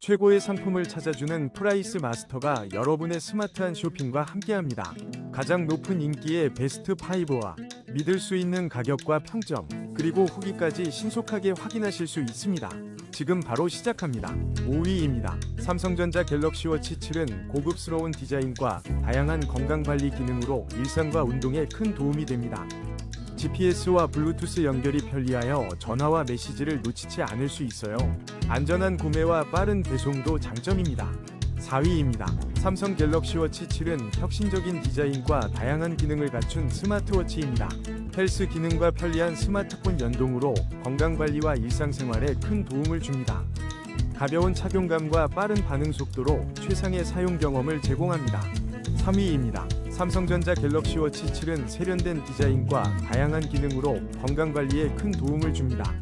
최고의 상품을 찾아주는 프라이스 마스터가 여러분의 스마트한 쇼핑과 함께합니다. 가장 높은 인기의 베스트 5와 믿을 수 있는 가격과 평점, 그리고 후기까지 신속하게 확인하실 수 있습니다. 지금 바로 시작합니다. 5위입니다. 삼성전자 갤럭시 워치 7은 고급스러운 디자인과 다양한 건강관리 기능으로 일상과 운동에 큰 도움이 됩니다. GPS와 블루투스 연결이 편리하여 전화와 메시지를 놓치지 않을 수 있어요. 안전한 구매와 빠른 배송도 장점입니다. 4위입니다. 삼성 갤럭시 워치 7은 혁신적인 디자인과 다양한 기능을 갖춘 스마트워치입니다. 헬스 기능과 편리한 스마트폰 연동으로 건강관리와 일상생활에 큰 도움을 줍니다. 가벼운 착용감과 빠른 반응 속도로 최상의 사용 경험을 제공합니다. 3위입니다. 삼성전자 갤럭시 워치 7은 세련된 디자인과 다양한 기능으로 건강관리에 큰 도움을 줍니다.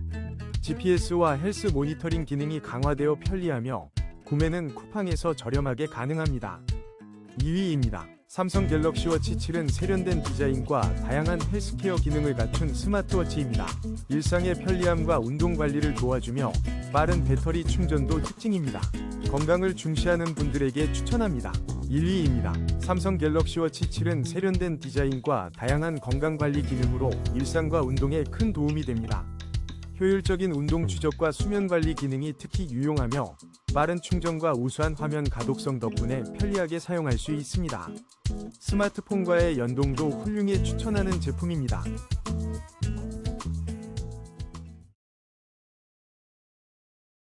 GPS와 헬스 모니터링 기능이 강화되어 편리하며 구매는 쿠팡에서 저렴하게 가능합니다. 2위입니다. 삼성 갤럭시 워치 7은 세련된 디자인과 다양한 헬스케어 기능을 갖춘 스마트워치입니다. 일상의 편리함과 운동 관리를 도와주며 빠른 배터리 충전도 특징입니다. 건강을 중시하는 분들에게 추천합니다. 1위입니다. 삼성 갤럭시 워치 7은 세련된 디자인과 다양한 건강관리 기능으로 일상과 운동에 큰 도움이 됩니다. 효율적인 운동 추적과 수면 관리 기능이 특히 유용하며 빠른 충전과 우수한 화면 가독성 덕분에 편리하게 사용할 수 있습니다. 스마트폰과의 연동도 훌륭히 추천하는 제품입니다.